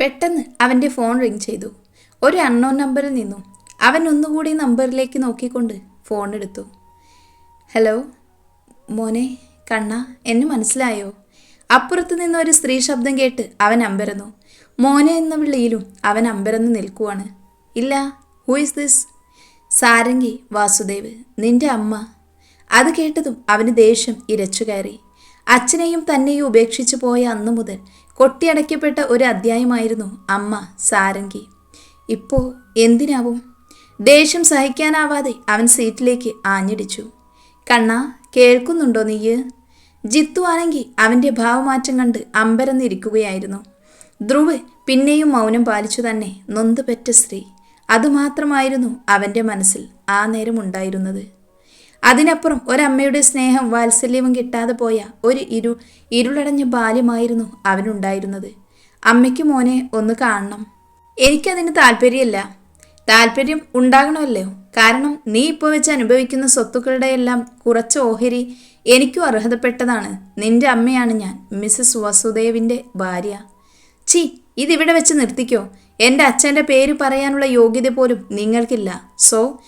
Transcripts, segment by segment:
പെട്ടെന്ന് അവന്റെ phone ring ചെയ്തു. ഒരു അൺനോൺ നമ്പറിൽ നിന്നും അവൻ ഒന്നുകൂടി നമ്പറിലേക്ക് നോക്കിക്കൊണ്ട് ഫോൺ എടുത്തു. ഹലോ മോനെ കണ്ണ എന്നെ മനസ്സിലായോ? അപ്പുറത്ത് നിന്ന് ഒരു സ്ത്രീ ശബ്ദം കേട്ട് അവൻ അമ്പരന്നു. മോനെ എന്ന വിളിയിലും അവൻ അമ്പരന്ന് നിൽക്കുവാണ്. ഇല്ല who is this Sarangi Vasudev നിന്റെ അമ്മ. അത് കേട്ടതും അവന് ദേഷ്യം ഇരച്ചു കയറി. അച്ഛനെയും തന്നെയും ഉപേക്ഷിച്ചു പോയ അന്നു മുതൽ കൊട്ടിയടയ്ക്കപ്പെട്ട ഒരു അധ്യായമായിരുന്നു അമ്മ സാരംഗി. ഇപ്പോ എന്തിനാവും? ദേഷ്യം സഹിക്കാനാവാതെ അവൻ സീറ്റിലേക്ക് ആഞ്ഞടിച്ചു. കണ്ണ കേൾക്കുന്നുണ്ടോ നീയ്? ജിത്തു ആണെങ്കിൽ അവന്റെ ഭാവമാറ്റം കണ്ട് അമ്പരന്നിരിക്കുകയായിരുന്നു. ധ്രുവ് പിന്നെയും മൗനം പാലിച്ചു തന്നെ നൊന്ത് പെറ്റ സ്ത്രീ. അതുമാത്രമായിരുന്നു അവന്റെ മനസ്സിൽ ആ നേരം ഉണ്ടായിരുന്നത്. അതിനപ്പുറം ഒരമ്മയുടെ സ്നേഹം വാത്സല്യവും കിട്ടാതെ പോയ ഒരു ഇരു ഇരുളടഞ്ഞ ബാല്യമായിരുന്നു അവനുണ്ടായിരുന്നത്. അമ്മയ്ക്ക് മോനെ ഒന്ന് കാണണം. എനിക്കതിന് താല്പര്യമില്ല. താല്പര്യം ഉണ്ടാകണമല്ലോ. കാരണം നീ ഇപ്പോൾ വെച്ച് അനുഭവിക്കുന്ന സ്വത്തുക്കളുടെ എല്ലാം കുറച്ച് ഓഹരി എനിക്കും അർഹതപ്പെട്ടതാണ്. നിന്റെ അമ്മയാണ് ഞാൻ മിസ്സസ് വസുദേവിന്റെ ഭാര്യ. ചി ഇതിവിടെ വെച്ച് നിർത്തിക്കോ. എന്റെ അച്ഛന്റെ പേര് പറയാനുള്ള യോഗ്യത പോലും നിങ്ങൾക്കില്ല. സോ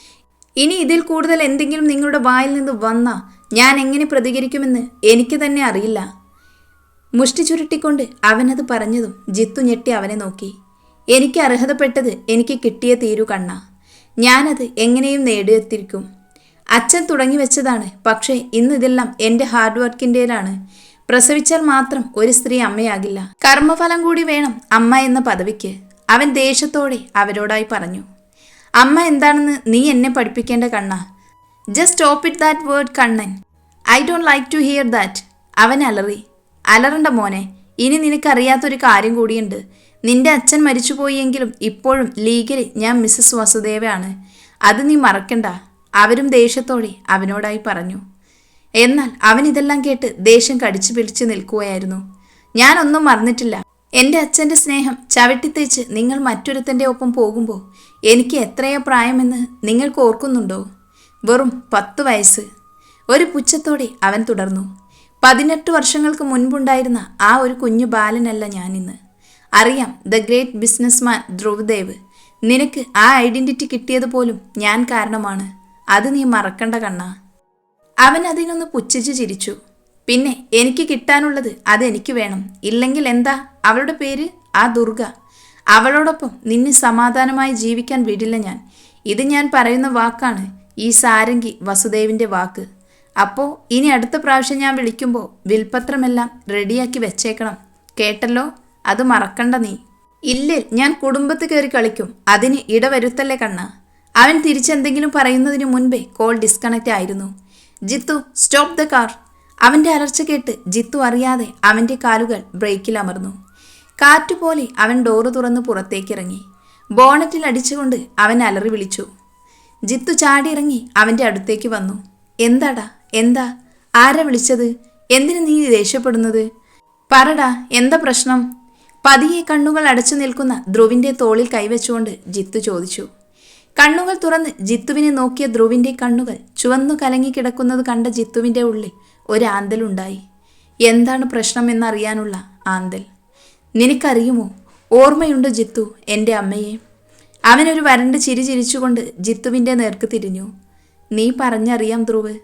ഇനി ഇതിൽ കൂടുതൽ എന്തെങ്കിലും നിങ്ങളുടെ വായിൽ നിന്ന് വന്നാ ഞാൻ എങ്ങനെ പ്രതികരിക്കുമെന്ന് എനിക്ക് തന്നെ അറിയില്ല. മുഷ്ടി ചുരുട്ടിക്കൊണ്ട് അവനത് പറഞ്ഞതും ജിത്തു ഞെട്ടി അവനെ നോക്കി. എനിക്ക് അർഹതപ്പെട്ടത് എനിക്ക് കിട്ടിയ തീരു കണ്ണ. ഞാനത് എങ്ങനെയും നേടിയെത്തിരിക്കും. അച്ഛൻ തുടങ്ങി വെച്ചതാണ്. പക്ഷേ ഇന്ന് ഇതെല്ലാം എന്റെ ഹാർഡ് വർക്കിന്റെയിലാണ് പ്രസവിച്ചാൽ മാത്രം ഒരു സ്ത്രീ അമ്മയാകില്ല. കർമ്മഫലം കൂടി വേണം അമ്മ എന്ന പദവിക്ക്. അവൻ ദേഷ്യത്തോടെ അവരോടായി പറഞ്ഞു. അമ്മ എന്താണെന്ന് നീ എന്നെ പഠിപ്പിക്കേണ്ട കണ്ണ. Just stop it that word Kannan. I don't like to hear that അവൻ അലറി. അലറണ്ട മോനെ ഇനി നിനക്കറിയാത്തൊരു കാര്യം കൂടിയുണ്ട്. നിന്റെ അച്ഛൻ മരിച്ചുപോയെങ്കിലും ഇപ്പോഴും ലീഗലി ഞാൻ മിസ്സസ് വസുദേവയാണ്. അത് നീ മറക്കണ്ട. അവരും ദേഷ്യത്തോടെ അവനോടായി പറഞ്ഞു. എന്നാൽ അവൻ ഇതെല്ലാം കേട്ട് ദേഷ്യം കടിച്ചു പിടിച്ച് നിൽക്കുകയായിരുന്നു. ഞാനൊന്നും മറന്നിട്ടില്ല. എന്റെ അച്ഛന്റെ സ്നേഹം ചവിട്ടിത്തേച്ച് നിങ്ങൾ മറ്റൊരുത്തന്റെ ഒപ്പം പോകുമ്പോൾ എനിക്ക് എത്രയോ പ്രായമെന്ന് നിങ്ങൾക്ക് ഓർക്കുന്നുണ്ടോ? വെറും പത്ത് വയസ്സ്. ഒരു പുച്ഛത്തോടെ അവൻ തുടർന്നു. പതിനെട്ട് വർഷങ്ങൾക്ക് മുൻപുണ്ടായിരുന്ന ആ ഒരു കുഞ്ഞു ബാലനല്ല ഞാനിന്ന്. അറിയാം ദ ഗ്രേറ്റ് ബിസിനസ്മാൻ ധ്രുവദേവ്. നിനക്ക് ആ ഐഡന്റിറ്റി കിട്ടിയത് പോലും ഞാൻ കാരണമാണ്. അത് നീ മറക്കണ്ട കണ്ണ. അവൻ അതിനൊന്ന് പുച്ഛിച്ച് ചിരിച്ചു. പിന്നെ എനിക്ക് കിട്ടാനുള്ളത് അതെനിക്ക് വേണം. ഇല്ലെങ്കിൽ എന്താ? അവളുടെ പേര് ആ ദുർഗ. അവളോടൊപ്പം നിന്നെ സമാധാനമായി ജീവിക്കാൻ വിടില്ല ഞാൻ. ഇത് ഞാൻ പറയുന്ന വാക്കാണ് ഈ സാരംഗി വസുദേവിന്റെ വാക്ക്. അപ്പോൾ ഇനി അടുത്ത പ്രാവശ്യം ഞാൻ വിളിക്കുമ്പോൾ വിൽപത്രമെല്ലാം റെഡിയാക്കി വെച്ചേക്കണം. കേട്ടല്ലോ? അത് മറക്കണ്ട നീ. ഇല്ലേ ഞാൻ കുടുംബത്ത് കയറി കളിക്കും. അതിന് ഇടവരുത്തല്ലേ കണ്ണ. അവൻ തിരിച്ചെന്തെങ്കിലും പറയുന്നതിന് മുൻപേ കോൾ ഡിസ്കണക്റ്റ് ആയിരുന്നു. Jithu stop the car. അവന്റെ അലർച്ച കേട്ട് ജിത്തു അറിയാതെ അവന്റെ കാലുകൾ ബ്രേക്കിൽ അമർന്നു. കാറ്റുപോലെ അവൻ ഡോറ് തുറന്ന് പുറത്തേക്കിറങ്ങി. ബോണറ്റിൽ അടിച്ചുകൊണ്ട് അവൻ അലറി വിളിച്ചു. ജിത്തു ചാടിയിറങ്ങി അവന്റെ അടുത്തേക്ക് വന്നു. എന്താടാ? എന്താ? ആരാ വിളിച്ചത്? എന്തിനു നീ ദേഷ്യപ്പെടുന്നത്? പറടാ എന്താ പ്രശ്നം? പതിയെ കണ്ണുകൾ അടച്ചു നിൽക്കുന്ന ധ്രുവിന്റെ തോളിൽ കൈവച്ചുകൊണ്ട് ജിത്തു ചോദിച്ചു. കണ്ണുകൾ തുറന്ന് ജിത്തുവിനെ നോക്കിയ ധ്രുവിന്റെ കണ്ണുകൾ ചുവന്നു കലങ്ങി കിടക്കുന്നത് കണ്ട ജിത്തുവിന്റെ ഉള്ളിൽ ഒരു ആന്തലുണ്ടായി എന്താണ് പ്രശ്നം എന്നറിയാനുള്ള ആന്തൽ. നിനക്കറിയുമോ? ഓർമ്മയുണ്ട് ജിത്തു എന്റെ അമ്മയെ. അവനൊരു വരണ്ട് ചിരി ചിരിച്ചുകൊണ്ട് ജിത്തുവിന്റെ നേർക്ക് തിരിഞ്ഞു. നീ പറഞ്ഞറിയാം ധ്രുവ്.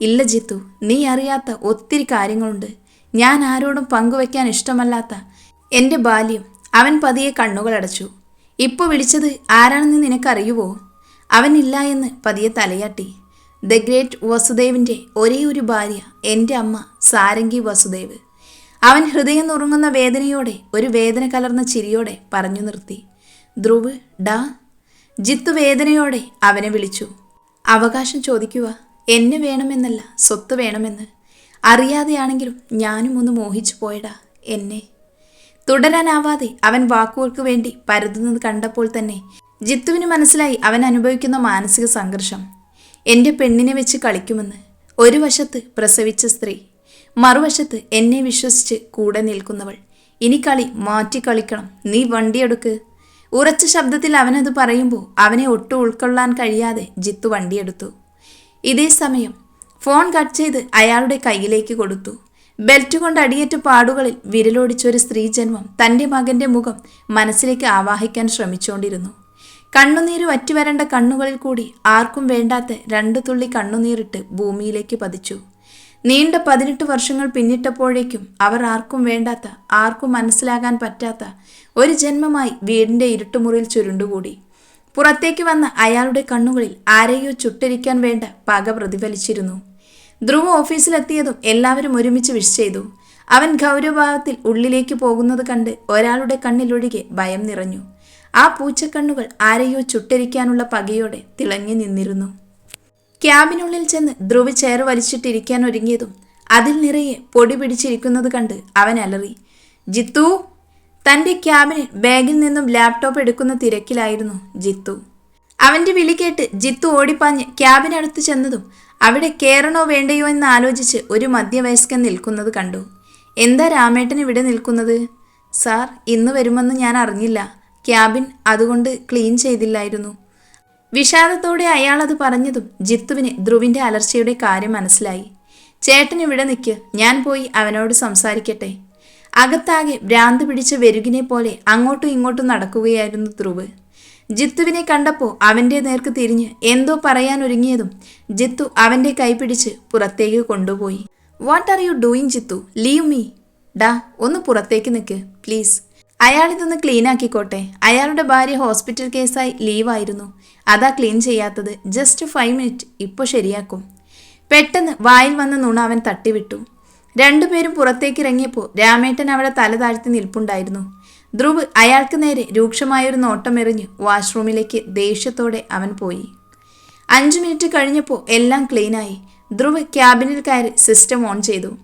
ഇല്ല ജിത്തു നീ അറിയാത്ത ഒത്തിരി കാര്യങ്ങളുണ്ട്. ഞാൻ ആരോടും പങ്കുവെക്കാൻ ഇഷ്ടമല്ലാത്ത എന്റെ ബാല്യം അവൻ പതിയെ കണ്ണുകളടച്ചു ഇപ്പോൾ വിളിച്ചത് ആരാണെന്ന് നിനക്കറിയുവോ? അവനില്ല എന്ന് പതിയെ തലയാട്ടി. ദ ഗ്രേറ്റ് വസുദേവിന്റെ ഒരേ ഒരു ഭാര്യ എന്റെ അമ്മ സാരംഗി വസുദേവ്. അവൻ ഹൃദയം നുറുങ്ങുന്ന വേദനയോടെ ഒരു വേദന കലർന്ന ചിരിയോടെ പറഞ്ഞു നിർത്തി. ധ്രുവ് ഡാ. ജിത്തു വേദനയോടെ അവനെ വിളിച്ചു. അവകാശം ചോദിക്കുക എന്നെ വേണമെന്നല്ല സ്വത്ത് വേണമെന്ന്. അറിയാതെയാണെങ്കിലും ഞാനും ഒന്ന് മോഹിച്ചു പോയടാ എന്നെ. തുടരാനാവാതെ അവൻ വാക്കുകൾക്ക് വേണ്ടി പരതുന്നത് കണ്ടപ്പോൾ തന്നെ ജിത്തുവിന് മനസ്സിലായി അവൻ അനുഭവിക്കുന്ന മാനസിക സംഘർഷം. എന്റെ പെണ്ണിനെ വെച്ച് കളിക്കുമെന്ന്. ഒരു വശത്ത് പ്രസവിച്ച സ്ത്രീ മറുവശത്ത് എന്നെ വിശ്വസിച്ച് കൂടെ നിൽക്കുന്നവൾ. ഇനി കളി മാറ്റി കളിക്കണം. നീ വണ്ടിയെടുക്ക് ഉറച്ച ശബ്ദത്തിൽ അവനത് പറയുമ്പോൾ അവനെ ഒട്ടും ഉൾക്കൊള്ളാൻ കഴിയാതെ ജിത്തു വണ്ടിയെടുത്തു ഇതേ സമയം ഫോൺ കട്ട് ചെയ്ത് അയാളുടെ കയ്യിലേക്ക് കൊടുത്തു. ബെൽറ്റ് കൊണ്ട് അടിയേറ്റ പാടുകളിൽ വിരലോടിച്ച ഒരു സ്ത്രീ ജന്മം തന്റെ മകന്റെ മുഖം മനസ്സിലേക്ക് ആവാഹിക്കാൻ ശ്രമിച്ചുകൊണ്ടിരുന്നു കണ്ണുനീര് വറ്റിവരേണ്ട കണ്ണുകളിൽ കൂടി ആർക്കും വേണ്ടാത്ത രണ്ടു തുള്ളി കണ്ണുനീരിട്ട് ഭൂമിയിലേക്ക് പതിച്ചു. നീണ്ട പതിനെട്ട് വർഷങ്ങൾ പിന്നിട്ടപ്പോഴേക്കും അവർ ആർക്കും വേണ്ടാത്ത ആർക്കും മനസ്സിലാകാൻ പറ്റാത്ത ഒരു ജന്മമായി വീടിന്റെ ഇരുട്ടുമുറിയിൽ ചുരുണ്ടുകൂടി. പുറത്തേക്ക് വന്ന അയാളുടെ കണ്ണുകളിൽ ആരെയോ ചുട്ടരിക്കാൻ വേണ്ട പക പ്രതിഫലിച്ചിരുന്നു. ധ്രുവ ഓഫീസിലെത്തിയതും എല്ലാവരും ഒരുമിച്ച് വിഷ് ചെയ്തു. അവൻ ഗൗരവഭാവത്തിൽ ഉള്ളിലേക്ക് പോകുന്നത് കണ്ട് ഒരാളുടെ കണ്ണിലൊഴികെ ഭയം നിറഞ്ഞു. ആ പൂച്ചക്കണ്ണുകൾ ആരെയോ ചുട്ടരിക്കാനുള്ള പകയോടെ തിളങ്ങി നിന്നിരുന്നു. ക്യാബിനുള്ളിൽ ചെന്ന് ധ്രുവ് ചെയർ വലിച്ചിട്ടിരിക്കാൻ ഒരുങ്ങിയതും അതിൽ നിറയെ പൊടി പിടിച്ചിരിക്കുന്നത് കണ്ട് അവൻ അലറി. ജിത്തു? തന്റെ ക്യാബിനിൽ ബാഗിൽ നിന്നും ലാപ്ടോപ്പ് എടുക്കുന്ന തിരക്കിലായിരുന്നു ജിത്തു. അവന്റെ വിളി കേട്ട് ജിത്തു ഓടിപ്പാഞ്ഞ് ക്യാബിനടുത്ത് ചെന്നതും അവിടെ കയറണോ വേണ്ടയോ എന്ന് ആലോചിച്ച് ഒരു മധ്യവയസ്കൻ നിൽക്കുന്നത് കണ്ടു. എന്താ രാമേട്ടൻ ഇവിടെ നിൽക്കുന്നത്? സാർ ഇന്ന് വരുമെന്ന് ഞാൻ അറിഞ്ഞില്ല. ക്യാബിൻ അതുകൊണ്ട് ക്ലീൻ ചെയ്തില്ലായിരുന്നു. വിഷാദത്തോടെ അയാൾ അത് പറഞ്ഞതും ജിത്തുവിന് ധ്രുവിന്റെ അലർച്ചയുടെ കാര്യം മനസ്സിലായി. ചേട്ടൻ ഇവിടെ നിൽക്ക് ഞാൻ പോയി അവനോട് സംസാരിക്കട്ടെ. അകത്താകെ ഭ്രാന്ത് പിടിച്ച വെരുകിനെ പോലെ അങ്ങോട്ടും ഇങ്ങോട്ടും നടക്കുകയായിരുന്നു ധ്രുവ്. ജിത്തുവിനെ കണ്ടപ്പോൾ അവന്റെ നേർക്ക് തിരിഞ്ഞ് എന്തോ പറയാൻ ഒരുങ്ങിയതും ജിത്തു അവന്റെ കൈ പിടിച്ച് പുറത്തേക്ക് കൊണ്ടുപോയി. What are you doing Jithu? Leave me ഡാ ഒന്ന് പുറത്തേക്ക് നിൽക്ക് പ്ലീസ് അയാൾ ഇതൊന്ന് ക്ലീൻ ആക്കിക്കോട്ടെ. അയാളുടെ ഭാര്യ ഹോസ്പിറ്റൽ കേസായി ലീവായിരുന്നു അതാ ക്ലീൻ ചെയ്യാത്തത്. ജസ്റ്റ് ഫൈവ് മിനിറ്റ് ഇപ്പോൾ ശരിയാക്കും. പെട്ടെന്ന് വായിൽ വന്ന നുണ അവൻ തട്ടിവിട്ടു. രണ്ടുപേരും പുറത്തേക്ക് ഇറങ്ങിയപ്പോൾ രാമേട്ടൻ അവിടെ തല താഴ്ത്തി നിൽപ്പുണ്ടായിരുന്നു. ധ്രുവ് അയാൾക്ക് നേരെ രൂക്ഷമായൊരു നോട്ടമെറിഞ്ഞ് വാഷ്റൂമിലേക്ക് ദേഷ്യത്തോടെ അവൻ പോയി. അഞ്ചു മിനിറ്റ് കഴിഞ്ഞപ്പോൾ എല്ലാം ക്ലീനായി ധ്രുവ് ക്യാബിനിൽ കയറി സിസ്റ്റം ഓൺ ചെയ്തു.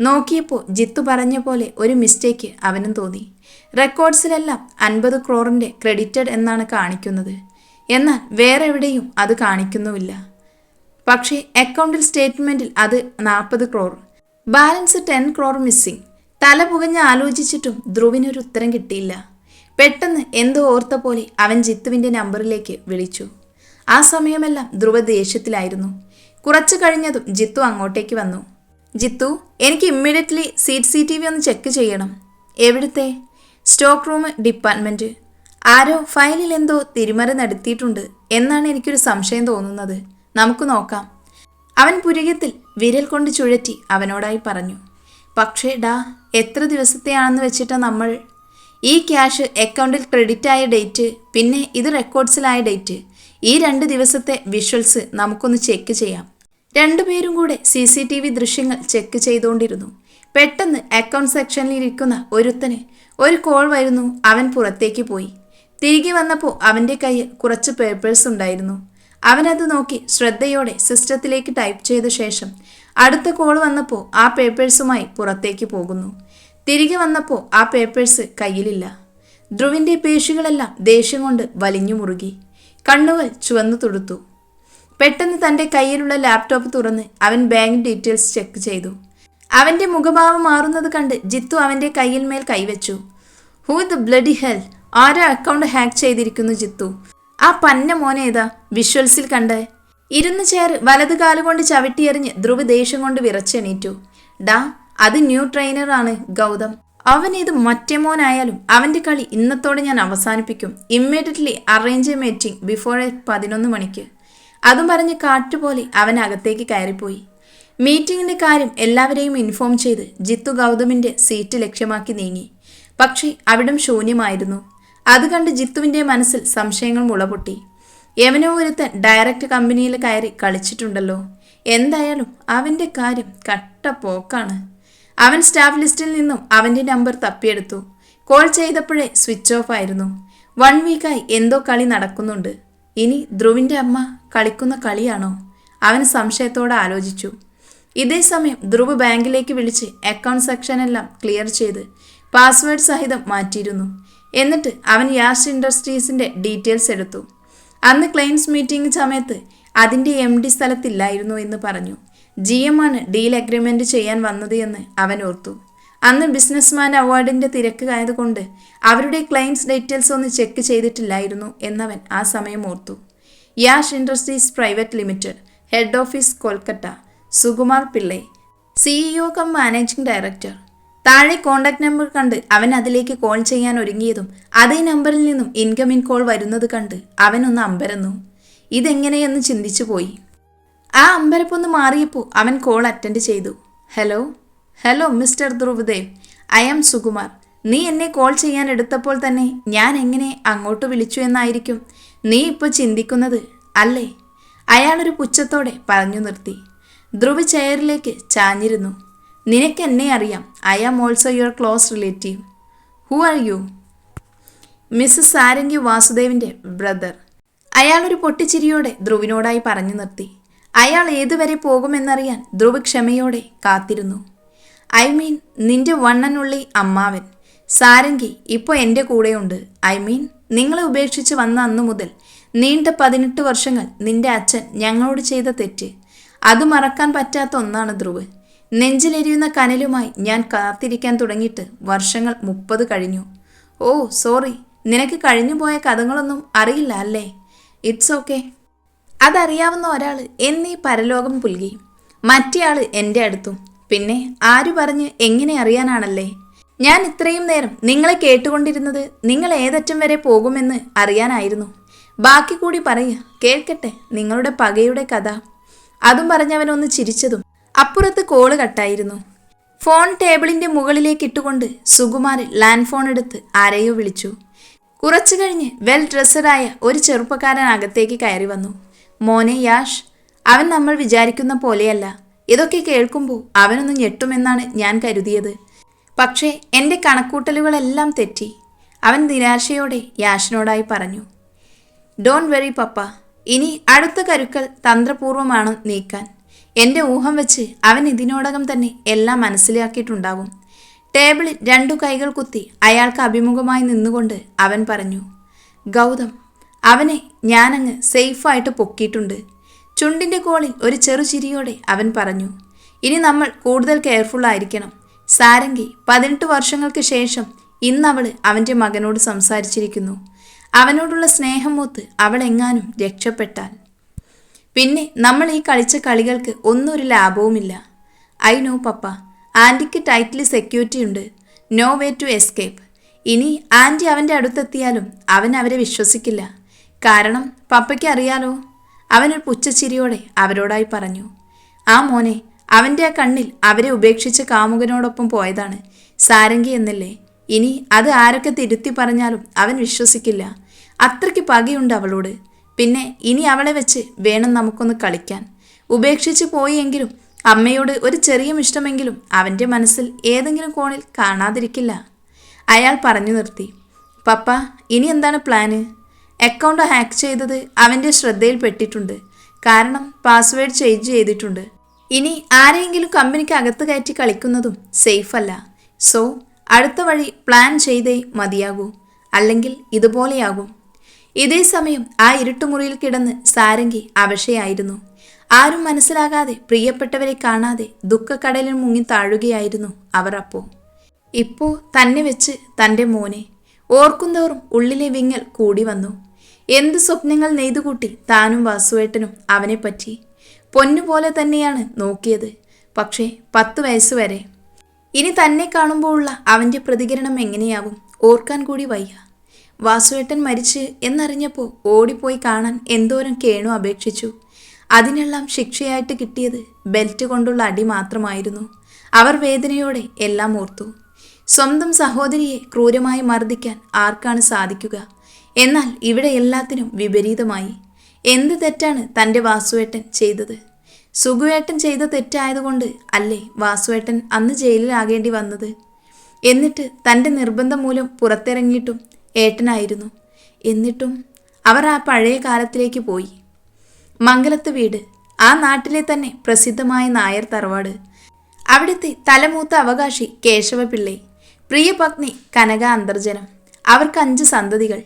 നോക്കിയപ്പോൾ ജിത്തു പറഞ്ഞ പോലെ ഒരു മിസ്റ്റേക്ക് അവനും തോന്നി. റെക്കോർഡ്സിലെല്ലാം അൻപത് ക്രോറിന്റെ ക്രെഡിറ്റഡ് എന്നാണ് കാണിക്കുന്നത്. എന്നാൽ വേറെ എവിടെയും അത് കാണിക്കുന്നുമില്ല. പക്ഷേ അക്കൗണ്ടിൽ സ്റ്റേറ്റ്മെന്റിൽ അത് നാൽപ്പത് crore. Balance ten crore missing തല പുകഞ്ഞ് ആലോചിച്ചിട്ടും ധ്രുവിനൊരു ഉത്തരം കിട്ടിയില്ല. പെട്ടെന്ന് എന്തോ ഓർത്ത പോലെ അവൻ ജിത്തുവിന്റെ നമ്പറിലേക്ക് വിളിച്ചു. ആ സമയമെല്ലാം ധ്രുവ ദേഷ്യത്തിലായിരുന്നു. കുറച്ചു കഴിഞ്ഞതും ജിത്തു അങ്ങോട്ടേക്ക് വന്നു. ജിത്തു എനിക്ക് immediately C C T V ഒന്ന് ചെക്ക് ചെയ്യണം. എവിടുത്തെ? സ്റ്റോക്ക് റൂം ഡിപ്പാർട്ട്മെന്റ് ആരോ ഫയലിൽ എന്തോ തിരിമറി നടത്തിയിട്ടുണ്ട് എന്നാണ് എനിക്കൊരു സംശയം തോന്നുന്നത്. നമുക്ക് നോക്കാം. അവൻ പുരകത്തിൽ വിരൽ കൊണ്ട് ചുഴറ്റി അവനോടായി പറഞ്ഞു പക്ഷേ ഡാ എത്ര ദിവസത്തെയാണെന്ന് വെച്ചിട്ടാ നമ്മൾ ഈ ക്യാഷ് അക്കൗണ്ടിൽ ക്രെഡിറ്റ് ആയ ഡേറ്റ് പിന്നെ ഇത് റെക്കോർഡ്സിലായ ഡേറ്റ് ഈ രണ്ട് ദിവസത്തെ വിഷ്വൽസ് നമുക്കൊന്ന് ചെക്ക് ചെയ്യാം. രണ്ടുപേരും കൂടെ സി സി ടി വി ദൃശ്യങ്ങൾ ചെക്ക് ചെയ്തുകൊണ്ടിരുന്നു പെട്ടെന്ന് അക്കൗണ്ട് സെക്ഷനിൽ ഇരിക്കുന്ന ഒരുത്തന് ഒരു കോൾ വരുന്നു. അവൻ പുറത്തേക്ക് പോയി. തിരികെ വന്നപ്പോൾ അവന്റെ കയ്യിൽ കുറച്ച് പേപ്പേഴ്സ് ഉണ്ടായിരുന്നു. അവനത് നോക്കി ശ്രദ്ധയോടെ സിസ്റ്റത്തിലേക്ക് ടൈപ്പ് ചെയ്ത ശേഷം അടുത്ത കോൾ വന്നപ്പോൾ ആ പേപ്പേഴ്സുമായി പുറത്തേക്ക് പോകുന്നു. തിരികെ വന്നപ്പോൾ ആ പേപ്പേഴ്സ് കയ്യിലില്ല. ധ്രുവിന്റെ പേശികളെല്ലാം ദേഷ്യം കൊണ്ട് വലിഞ്ഞു മുറുകി. കണ്ണുകൾ ചുവന്നു തുടുത്തു. പെട്ടെന്ന് തന്റെ കയ്യിലുള്ള ലാപ്ടോപ്പ് തുറന്ന് അവൻ ബാങ്ക് ഡീറ്റെയിൽസ് ചെക്ക് ചെയ്തു. അവന്റെ മുഖഭാവം മാറുന്നത് കണ്ട് ജിത്തു അവന്റെ കയ്യിൽ മേൽ കൈവച്ചു. ഹൂ ദ ബ്ലഡി ഹെൽ ആരോ അക്കൗണ്ട് ഹാക്ക് ചെയ്തിരിക്കുന്നു ജിത്തു? ആ പന്ന മോനെ ഏതാ? വിഷ്വൽസിൽ കണ്ടേ. ഇരുന്ന് ചേർ വലത് കാലുകൊണ്ട് ചവിട്ടിയെറിഞ്ഞ് ധ്രുവ് ദേഷ്യം കൊണ്ട് വിറച്ചെണീറ്റു ഡാ അത് ന്യൂ ട്രെയിനറാണ് ഗൗതം. അവൻ ഇത് മറ്റേ മോനായാലും അവന്റെ കളി ഇന്നത്തോടെ ഞാൻ അവസാനിപ്പിക്കും. Immediately arrange a meeting before a പതിനൊന്ന് മണിക്ക്. അതും പറഞ്ഞ് കാട്ടുപോലെ അവൻ അകത്തേക്ക് കയറിപ്പോയി. മീറ്റിംഗിന്റെ കാര്യം എല്ലാവരെയും ഇൻഫോം ചെയ്ത് ജിത്തു ഗൗതമിന്റെ സീറ്റ് ലക്ഷ്യമാക്കി നീങ്ങി. പക്ഷേ അവിടം ശൂന്യമായിരുന്നു. അത് കണ്ട് ജിത്തുവിന്റെ മനസ്സിൽ സംശയങ്ങൾ മുളപൊട്ടി. യവനോ ഒരുത്തൻ ഡയറക്റ്റ് കമ്പനിയിൽ കയറി കളിച്ചിട്ടുണ്ടല്ലോ. എന്തായാലും അവന്റെ കാര്യം കട്ട പോക്കാണ്. അവൻ സ്റ്റാഫ് ലിസ്റ്റിൽ നിന്നും അവന്റെ നമ്പർ തപ്പിയെടുത്തു. കോൾ ചെയ്തപ്പോഴേ സ്വിച്ച് ഓഫ് ആയിരുന്നു. വൺ വീക്കായി എന്തോ കളി നടക്കുന്നുണ്ട്. ഇനി ധ്രുവിന്റെ അമ്മ കളിക്കുന്ന കളിയാണോ? അവൻ സംശയത്തോടെ ആലോചിച്ചു. ഇതേ സമയം ധ്രുവ് ബാങ്കിലേക്ക് വിളിച്ച് അക്കൗണ്ട് സെക്ഷനെല്ലാം ക്ലിയർ ചെയ്ത് പാസ്വേഡ് സഹിതം മാറ്റിയിരുന്നു. എന്നിട്ട് അവൻ യാഷ് ഇൻഡസ്ട്രീസിന്റെ ഡീറ്റെയിൽസ് എടുത്തു. അന്ന് ക്ലെയിംസ് മീറ്റിംഗ് സമയത്ത് അതിന്റെ എം ഡി സ്ഥലത്തില്ലായിരുന്നു എന്ന് പറഞ്ഞു. ജി എം ആണ് ഡീൽ അഗ്രിമെന്റ് ചെയ്യാൻ വന്നത് എന്ന് അവൻ ഓർത്തു. അന്ന് ബിസിനസ്മാൻ അവാർഡിന്റെ തിരക്ക് ആയതുകൊണ്ട് അവരുടെ ക്ലയൻസ് ഡീറ്റെയിൽസ് ഒന്ന് ചെക്ക് ചെയ്തിട്ടില്ലായിരുന്നു എന്നവൻ ആ സമയം ഓർത്തു. Yash industries private limited head office Kolkata Sukumar Pillai CEO cum managing director താഴെ കോണ്ടാക്ട് നമ്പർ കണ്ട് അവൻ അതിലേക്ക് കോൾ ചെയ്യാൻ ഒരുങ്ങിയതും അതേ നമ്പറിൽ നിന്നും ഇൻകമിംഗ് കോൾ വരുന്നത് കണ്ട് അവനൊന്ന് അമ്പരന്നു. ഇതെങ്ങനെയെന്ന് ചിന്തിച്ചു പോയി. ആ അമ്പരപ്പൊന്ന് മാറിയപ്പോൾ അവൻ കോൾ അറ്റൻഡ് ചെയ്തു. Hello hello mister Dhruvadev. I am Sukumar. നീ എന്നെ കോൾ ചെയ്യാൻ എടുത്തപ്പോൾ തന്നെ ഞാൻ എങ്ങനെ അങ്ങോട്ട് വിളിച്ചു എന്നായിരിക്കും? നീ ഇപ്പോൾ ചിന്തിക്കുന്നത് അല്ലേ? അയാളൊരു പുച്ഛത്തോടെ പറഞ്ഞു നിർത്തി. ധ്രുവ് ചെയറിലേക്ക് ചാഞ്ഞിരുന്നു. നിനക്ക് എന്നെ അറിയാം. I am also your close relative who are you Mrs Sarangi വാസുദേവിന്റെ brother അയാൾ ഒരു പൊട്ടിച്ചിരിയോടെ ധ്രുവിനോടായി പറഞ്ഞു നിർത്തി. അയാൾ ഏതുവരെ പോകുമെന്നറിയാൻ ധ്രുവ് ക്ഷമയോടെ കാത്തിരുന്നു. ഐ മീൻ നിന്റെ വണ്ണനുള്ളി അമ്മാവൻ. സാരംഗി ഇപ്പോൾ എന്റെ കൂടെയുണ്ട്. ഐ മീൻ നിങ്ങളെ ഉപേക്ഷിച്ച് വന്ന അന്നു മുതൽ നീണ്ട പതിനെട്ട് വർഷങ്ങൾ നിന്റെ അച്ഛൻ ഞങ്ങളോട് ചെയ്ത തെറ്റ്. അത് മറക്കാൻ പറ്റാത്ത ഒന്നാണ് ധ്രുവ്. നെഞ്ചിലെരിയുന്ന കനലുമായി ഞാൻ കാത്തിരിക്കാൻ തുടങ്ങിയിട്ട് വർഷങ്ങൾ മുപ്പത് കഴിഞ്ഞു. Oh sorry. നിനക്ക് കഴിഞ്ഞുപോയ കഥകളൊന്നും അറിയില്ല അല്ലേ? It's okay. അതറിയാവുന്ന ഒരാൾ എന്നീ പരലോകം പുൽകി. മറ്റേയാൾ എന്റെ അടുത്തും. പിന്നെ ആര് പറഞ്ഞ് എങ്ങനെ അറിയാനാണല്ലേ? ഞാൻ ഇത്രയും നേരം നിങ്ങളെ കേട്ടുകൊണ്ടിരുന്നത് നിങ്ങൾ ഏതറ്റം വരെ പോകുമെന്ന് അറിയാനായിരുന്നു. ബാക്കി കൂടി പറയുക കേൾക്കട്ടെ നിങ്ങളുടെ പകയുടെ കഥ. അതും പറഞ്ഞവനൊന്ന് ചിരിച്ചതും അപ്പുറത്ത് കോൾ കട്ടായിരുന്നു. ഫോൺ ടേബിളിന്റെ മുകളിലേക്ക് ഇട്ടുകൊണ്ട് സുകുമാർ ലാൻഡ് ഫോൺ എടുത്ത് ആരെയോ വിളിച്ചു. കുറച്ചു കഴിഞ്ഞ് വെൽ ഡ്രസ്സഡായ ഒരു ചെറുപ്പക്കാരൻ അകത്തേക്ക് കയറി വന്നു. മോനെ യാഷ് അവൻ നമ്മൾ വിചാരിക്കുന്ന പോലെയല്ല. ഇതൊക്കെ കേൾക്കുമ്പോൾ അവനൊന്ന് ഞെട്ടുമെന്നാണ് ഞാൻ കരുതിയത്. പക്ഷേ എന്റെ കണക്കൂട്ടലുകളെല്ലാം തെറ്റി അവൻ നിരാശയോടെ യാഷിനോടായി പറഞ്ഞു. ഡോണ്ട് വെറി പപ്പ ഇനി അടുത്ത കരുക്കൾ തന്ത്രപൂർവമാണ് നീക്കാൻ. എന്റെ ഊഹം വെച്ച് അവൻ ഇതിനോടകം തന്നെ എല്ലാം മനസ്സിലാക്കിയിട്ടുണ്ടാകും. ടേബിളിൽ രണ്ടു കൈകൾ കുത്തി അയാൾക്ക് അഭിമുഖമായി നിന്നുകൊണ്ട് അവൻ പറഞ്ഞു ഗൗതം അവനെ ഞാനങ്ങ് സേഫായിട്ട് പൊക്കിയിട്ടുണ്ട്. ചുണ്ടിന്റെ കോളിൽ ഒരു ചെറുചിരിയോടെ അവൻ പറഞ്ഞു ഇനി നമ്മൾ കൂടുതൽ കെയർഫുൾ ആയിരിക്കണം. സാരംഗി പതിനെട്ട് വർഷങ്ങൾക്ക് ശേഷം ഇന്നവൾ അവന്റെ മകനോട് സംസാരിച്ചിരിക്കുന്നു. അവനോടുള്ള സ്നേഹം മൂത്ത് അവളെങ്ങാനും രക്ഷപ്പെട്ടാൽ പിന്നെ നമ്മൾ ഈ കളിച്ച കളികൾക്ക് ഒന്നും ഒരു ലാഭവുമില്ല. ഐ നോ പപ്പ. ആന്റിക്ക് ടൈറ്റിൽ സെക്യൂരിറ്റി ഉണ്ട്. No way to escape. ഇനി ആന്റി അവന്റെ അടുത്തെത്തിയാലും അവൻ അവരെ വിശ്വസിക്കില്ല. കാരണം പപ്പയ്ക്ക് അറിയാലോ അവനൊരു പുച്ഛച്ചിരിയോടെ അവരോടായി പറഞ്ഞു. ആ മോനെ അവന്റെ ആ കണ്ണിൽ അവരെ ഉപേക്ഷിച്ച് കാമുകനോടൊപ്പം പോയതാണ്. സാരംഗി എന്നല്ലേ? ഇനി അത് ആരൊക്കെ തിരുത്തി പറഞ്ഞാലും അവൻ വിശ്വസിക്കില്ല. അത്രയ്ക്ക് പകയുണ്ട് അവളോട്. പിന്നെ ഇനി അവളെ വെച്ച് വേണം നമുക്കൊന്ന് കളിക്കാൻ. ഉപേക്ഷിച്ച് പോയെങ്കിലും അമ്മയോട് ഒരു ചെറിയ ഇഷ്ടമെങ്കിലും അവന്റെ മനസ്സിൽ ഏതെങ്കിലും കോണിൽ കാണാതിരിക്കില്ല. അയാൾ പറഞ്ഞു നിർത്തി. പപ്പ ഇനി എന്താണ് പ്ലാന്? അക്കൗണ്ട് ഹാക്ക് ചെയ്തത് അവന്റെ ശ്രദ്ധയിൽപ്പെട്ടിട്ടുണ്ട്. കാരണം പാസ്വേഡ് ചേഞ്ച് ചെയ്തിട്ടുണ്ട്. ഇനി ആരെയെങ്കിലും കമ്പനിക്ക് അകത്ത് കയറ്റി കളിക്കുന്നതും സേഫ് അല്ല സോ അടുത്ത വഴി പ്ലാൻ ചെയ്തേ മതിയാകൂ. അല്ലെങ്കിൽ ഇതുപോലെയാകും. ഇതേ സമയം ആ ഇരുട്ടുമുറിയിൽ കിടന്ന് സാരംഗി അവശയായിരുന്നു. ആരും മനസ്സിലാകാതെ പ്രിയപ്പെട്ടവരെ കാണാതെ ദുഃഖക്കടലിൽ മുങ്ങി താഴുകയായിരുന്നു അവർ അപ്പോൾ ഇപ്പോ തന്നെ വെച്ച് തന്റെ മോനെ ഓർക്കുന്തോറും ഉള്ളിലെ വിങ്ങൽ കൂടി വന്നു. എന്ത് സ്വപ്നങ്ങൾ നെയ്തുകൂട്ടി താനും വാസുവേട്ടനും അവനെപ്പറ്റി പൊന്നുപോലെ തന്നെയാണ് നോക്കിയത്. പക്ഷേ പത്ത് വയസ്സുവരെ ഇനി തന്നെ കാണുമ്പോഴുള്ള അവന്റെ പ്രതികരണം എങ്ങനെയാവും? ഓർക്കാൻ കൂടി വയ്യ. വാസുവേട്ടൻ മരിച്ച് എന്നറിഞ്ഞപ്പോൾ ഓടിപ്പോയി കാണാൻ എന്തോരം കേണു അപേക്ഷിച്ചു. അതിനെല്ലാം ശിക്ഷയായിട്ട് കിട്ടിയത് ബെൽറ്റ് കൊണ്ടുള്ള അടി മാത്രമായിരുന്നു. അവർ വേദനയോടെ എല്ലാം ഓർത്തു. സ്വന്തം സഹോദരിയെ ക്രൂരമായി മർദ്ദിക്കാൻ ആർക്കാണ് സാധിക്കുക? എന്നാൽ ഇവിടെ എല്ലാത്തിനും വിപരീതമായി. എന്ത് തെറ്റാണ് തന്റെ വാസുവേട്ടൻ ചെയ്തത്? സുഖുവേട്ടൻ ചെയ്ത തെറ്റായതുകൊണ്ട് അല്ലേ വാസുവേട്ടൻ അന്ന് ജയിലിലാകേണ്ടി വന്നത്? എന്നിട്ട് തന്റെ നിർബന്ധം മൂലം പുറത്തിറങ്ങിയിട്ടും ഏട്ടനായിരുന്നു. എന്നിട്ടും അവർ ആ പഴയ കാലത്തിലേക്ക് പോയി. മംഗലത്ത് വീട് ആ നാട്ടിലെ തന്നെ പ്രസിദ്ധമായ നായർ തറവാട്. അവിടുത്തെ തലമൂത്ത അവകാശി കേശവപിള്ളെ പ്രിയ പത്നി കനക അന്തർജനം അവർക്ക് അഞ്ച് സന്തതികൾ.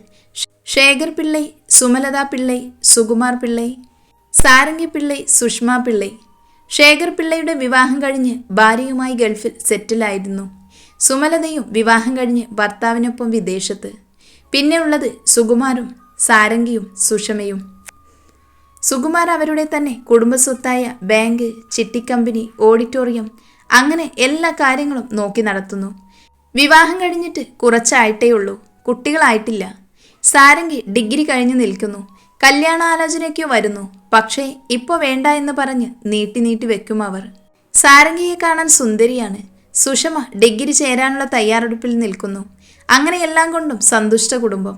ശേഖർ പിള്ളൈ സുമലത പിള്ളൈ സുകുമാർ പിള്ളൈ സാരംഗി പിള്ളை സുഷ്മ പിള്ളை. ശേഖർ പിള്ളയുടെ വിവാഹം കഴിഞ്ഞ് ഭാര്യയുമായി ഗൾഫിൽ സെറ്റിലായിരുന്നു. സുമലതയും വിവാഹം കഴിഞ്ഞ് ഭർത്താവിനൊപ്പം വിദേശത്ത്. പിന്നെ ഉള്ളത് സുകുമാരും സാരംഗിയും സുഷമയും. സുകുമാർ അവരുടെ തന്നെ കുടുംബസ്വത്തായ ബാങ്ക് ചിട്ടിക്കമ്പനി ഓഡിറ്റോറിയം അങ്ങനെ എല്ലാ കാര്യങ്ങളും നോക്കി നടത്തുന്നു. വിവാഹം കഴിഞ്ഞിട്ട് കുറച്ചായിട്ടേ ഉള്ളൂ. കുട്ടികളായിട്ടില്ല. സാരംഗി ഡിഗ്രി കഴിഞ്ഞു നിൽക്കുന്നു. കല്യാണാലോചനയ്ക്ക് വരുന്നു. പക്ഷേ ഇപ്പോൾ വേണ്ട എന്ന് പറഞ്ഞ് നീട്ടി നീട്ടി വെക്കും അവർ. സാരംഗിയെ കാണാൻ സുന്ദരിയാണ്. സുഷമ ഡിഗ്രി ചേരാനുള്ള തയ്യാറെടുപ്പിൽ നിൽക്കുന്നു. അങ്ങനെയെല്ലാം കൊണ്ടും സന്തുഷ്ട കുടുംബം.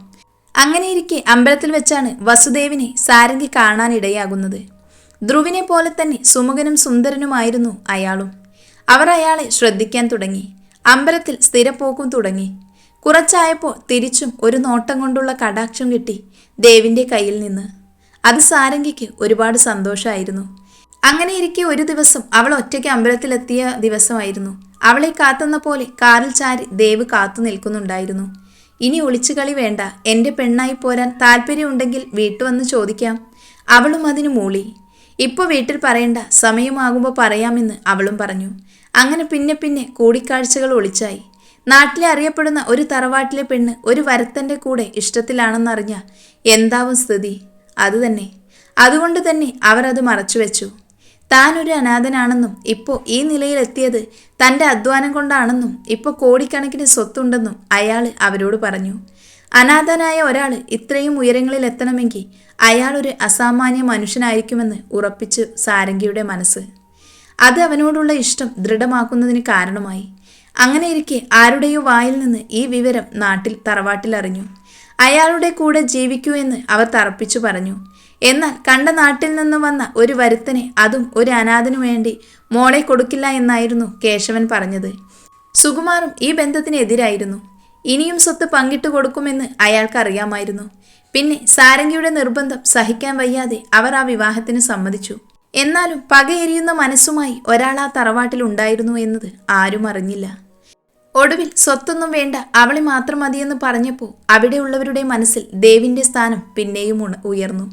അങ്ങനെയിരിക്കെ അമ്പലത്തിൽ വെച്ചാണ് വസുദേവിനെ സാരംഗി കാണാനിടയാകുന്നത് ധ്രുവിനെ പോലെ തന്നെ സുമുഖനും സുന്ദരനുമായിരുന്നു അയാളും. അവർ അയാളെ ശ്രദ്ധിക്കാൻ തുടങ്ങി. അമ്പലത്തിൽ സ്ഥിരപ്പോക്കും തുടങ്ങി. കുറച്ചായപ്പോൾ തിരിച്ചും ഒരു നോട്ടം കൊണ്ടുള്ള കടാക്ഷം കിട്ടി ദേവിന്റെ കയ്യിൽ നിന്ന്. അത് സാരംഗിക്ക് ഒരുപാട് സന്തോഷമായിരുന്നു അങ്ങനെയിരിക്കെ ഒരു ദിവസം അവൾ ഒറ്റയ്ക്ക് അമ്പലത്തിലെത്തിയ ദിവസമായിരുന്നു. അവളെ കാത്തുന്ന പോലെ കാറിൽ ചാരി ദേവ് കാത്തു നിൽക്കുന്നുണ്ടായിരുന്നു. ഇനി ഒളിച്ചുകളി വേണ്ട. എന്റെ പെണ്ണായി പോരാൻ താല്പര്യമുണ്ടെങ്കിൽ വീട്ടു വന്ന് ചോദിക്കാം. അവളും അതിന് മൂളി. ഇപ്പോൾ വീട്ടിൽ പറയണ്ട. സമയമാകുമ്പോൾ പറയാമെന്ന് അവളും പറഞ്ഞു. അങ്ങനെ പിന്നെ പിന്നെ കൂടിക്കാഴ്ചകൾ ഒളിച്ചായി. നാട്ടിലെ അറിയപ്പെടുന്ന ഒരു തറവാട്ടിലെ പെണ്ണ് ഒരു വരത്തന്റെ കൂടെ ഇഷ്ടത്തിലാണെന്നറിഞ്ഞ എന്താവും സ്ഥിതി? അതുതന്നെ. അതുകൊണ്ട് തന്നെ അവർ അത് മറച്ചുവെച്ചു. താൻ ഒരു അനാഥനാണെന്നും ഇപ്പോൾ ഈ നിലയിലെത്തിയത് തന്റെ അധ്വാനം കൊണ്ടാണെന്നും ഇപ്പോൾ കോടിക്കണക്കിന് സ്വത്തുണ്ടെന്നും അയാൾ അവരോട് പറഞ്ഞു. അനാഥനായ ഒരാൾ ഇത്രയും ഉയരങ്ങളിൽ എത്തണമെങ്കിൽ അയാൾ ഒരു അസാമാന്യ മനുഷ്യനായിരിക്കുമെന്ന് ഉറപ്പിച്ചു സാരംഗിയുടെ മനസ്സ്. അത് അവനോടുള്ള ഇഷ്ടം ദൃഢമാക്കുന്നതിന് കാരണമായി. അങ്ങനെയിരിക്കെ ആരുടെയോ വായിൽ നിന്ന് ഈ വിവരം നാട്ടിൽ തറവാട്ടിൽ അറിഞ്ഞു അയാളുടെ കൂടെ ജീവിക്കൂ എന്ന് അവർ തറപ്പിച്ചു പറഞ്ഞു. എന്നാൽ കണ്ട നാട്ടിൽ നിന്ന് വന്ന ഒരു വരുത്തനെ അതും ഒരു അനാഥനു വേണ്ടി മോളെ കൊടുക്കില്ല എന്നായിരുന്നു കേശവൻ പറഞ്ഞത്. സുകുമാറും ഈ ബന്ധത്തിനെതിരായിരുന്നു. ഇനിയും സ്വത്ത് പങ്കിട്ട് കൊടുക്കുമെന്ന് അയാൾക്കറിയാമായിരുന്നു. പിന്നെ സാരംഗിയുടെ നിർബന്ധം സഹിക്കാൻ വയ്യാതെ അവർ ആ വിവാഹത്തിന് സമ്മതിച്ചു. എന്നാലും പകയെരിയുന്ന മനസ്സുമായി ഒരാൾ ആ തറവാട്ടിൽ ഉണ്ടായിരുന്നു എന്നത് ആരും അറിഞ്ഞില്ല. ഒടുവിൽ സ്വത്തൊന്നും വേണ്ട അവളെ മാത്രം മതിയെന്ന് പറഞ്ഞപ്പോൾ അവിടെയുള്ളവരുടെ മനസ്സിൽ ദേവിന്റെ സ്ഥാനം പിന്നെയും ഉയർന്നു.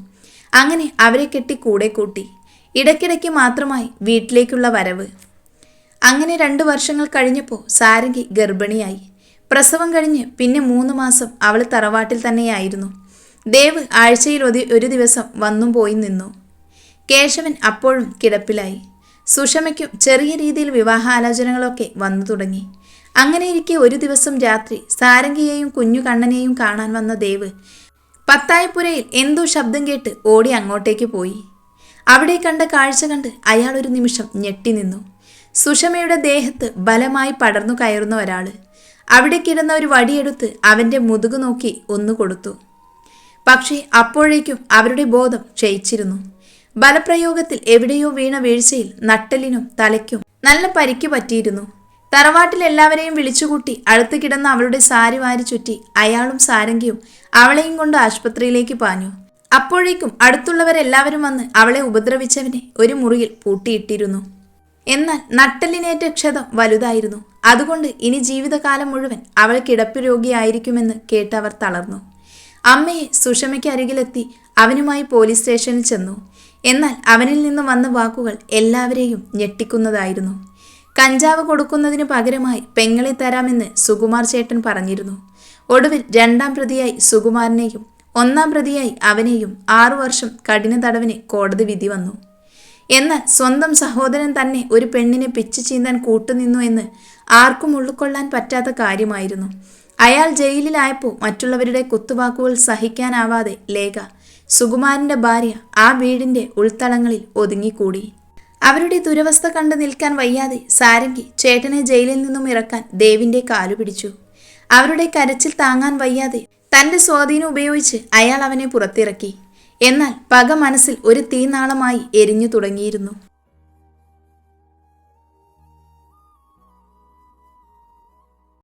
അങ്ങനെ അവരെ കെട്ടി കൂടെ കൂട്ടി. ഇടയ്ക്കിടയ്ക്ക് മാത്രമായി വീട്ടിലേക്കുള്ള വരവ്. അങ്ങനെ രണ്ടു വർഷങ്ങൾ കഴിഞ്ഞപ്പോൾ സാരംഗി ഗർഭിണിയായി. പ്രസവം കഴിഞ്ഞ് പിന്നെ മൂന്ന് മാസം അവൾ തറവാട്ടിൽ തന്നെയായിരുന്നു. ദേവ് ആഴ്ചയിൽ ഒരു ഒരു ദിവസം വന്നും പോയി നിന്നു. കേശവൻ അപ്പോഴും കിടപ്പിലായി. സുഷമയ്ക്കും ചെറിയ രീതിയിൽ വിവാഹാലോചനകളൊക്കെ വന്നു തുടങ്ങി. അങ്ങനെയിരിക്കെ ഒരു ദിവസം രാത്രി സാരംഗിയെയും കുഞ്ഞു കണ്ണനെയും കാണാൻ വന്ന ദേവ് പത്തായപ്പുരയിൽ എന്തോ ശബ്ദം കേട്ട് ഓടി അങ്ങോട്ടേക്ക് പോയി. അവിടെ കണ്ട കാഴ്ച കണ്ട് അയാൾ ഒരു നിമിഷം ഞെട്ടി നിന്നു. സുഷമയുടെ ദേഹത്ത് ബലമായി പടർന്നു കയറുന്ന ഒരാൾ അവിടെ കിടന്ന ഒരു വടിയെടുത്ത് അവന്റെ മുതുകു നോക്കി ഒന്നു കൊടുത്തു. പക്ഷേ അപ്പോഴേക്കും അവരുടെ ബോധം ക്ഷയിച്ചിരുന്നു. ബലപ്രയോഗത്തിൽ എവിടെയോ വീണ വീഴ്ചയിൽ നട്ടലിനും തലയ്ക്കും നല്ല പരിക്ക് പറ്റിയിരുന്നു. തറവാട്ടിൽ എല്ലാവരെയും വിളിച്ചുകൂട്ടി അടുത്ത് കിടന്ന അവളുടെ സാരി വാരി ചുറ്റി അയാളും സാരംഗിയും അവളെയും കൊണ്ട് ആശുപത്രിയിലേക്ക് പാഞ്ഞു. അപ്പോഴേക്കും അടുത്തുള്ളവരെല്ലാവരും വന്ന് അവളെ ഉപദ്രവിച്ചവനെ ഒരു മുറിയിൽ പൂട്ടിയിട്ടിരുന്നു. എന്നാൽ നട്ടലിനേറ്റ ക്ഷതം വലുതായിരുന്നു. അതുകൊണ്ട് ഇനി ജീവിതകാലം മുഴുവൻ അവൾ കിടപ്പ് രോഗിയായിരിക്കുമെന്ന് കേട്ടവർ തളർന്നു. അമ്മയെ സുഷമയ്ക്ക് അരികിലെത്തി അവനുമായി പോലീസ് സ്റ്റേഷനിൽ ചെന്നു. എന്നാൽ അവനിൽ നിന്ന് വന്ന വാക്കുകൾ എല്ലാവരെയും ഞെട്ടിക്കുന്നതായിരുന്നു. കഞ്ചാവ് കൊടുക്കുന്നതിന് പകരമായി പെങ്ങളെ തരാമെന്ന് സുകുമാർ ചേട്ടൻ പറഞ്ഞിരുന്നു. ഒടുവിൽ രണ്ടാം പ്രതിയായി സുകുമാരനെയും ഒന്നാം പ്രതിയായി അവനെയും ആറു വർഷം കഠിന തടവിന് കോടതി വിധി വന്നു. എന്നാൽ സ്വന്തം സഹോദരൻ തന്നെ ഒരു പെണ്ണിനെ പിച്ചു ചീന്താൻ കൂട്ടുനിന്നു എന്ന് ആർക്കും ഉള്ളിക്കൊള്ളാൻ പറ്റാത്ത കാര്യമായിരുന്നു. അയാൾ ജയിലിലായപ്പോൾ മറ്റുള്ളവരുടെ കുത്തുവാക്കുകൾ സഹിക്കാനാവാതെ ലേഖ സുകുമാരന്റെ ഭാര്യ ആ വീടിന്റെ ഉൾത്തളങ്ങളിൽ ഒതുങ്ങിക്കൂടി. അവരുടെ ദുരവസ്ഥ കണ്ടു നിൽക്കാൻ വയ്യാതെ സാരംഗി ചേട്ടനെ ജയിലിൽ നിന്നും ഇറക്കാൻ ദേവിന്റെ കാലു പിടിച്ചു. അവരുടെ കരച്ചിൽ താങ്ങാൻ വയ്യാതെ തന്റെ സ്വാധീനം ഉപയോഗിച്ച് അയാൾ അവനെ പുറത്തിറക്കി. എന്നാൽ പക മനസ്സിൽ ഒരു തീനാളമായി എരിഞ്ഞു തുടങ്ങിയിരുന്നു.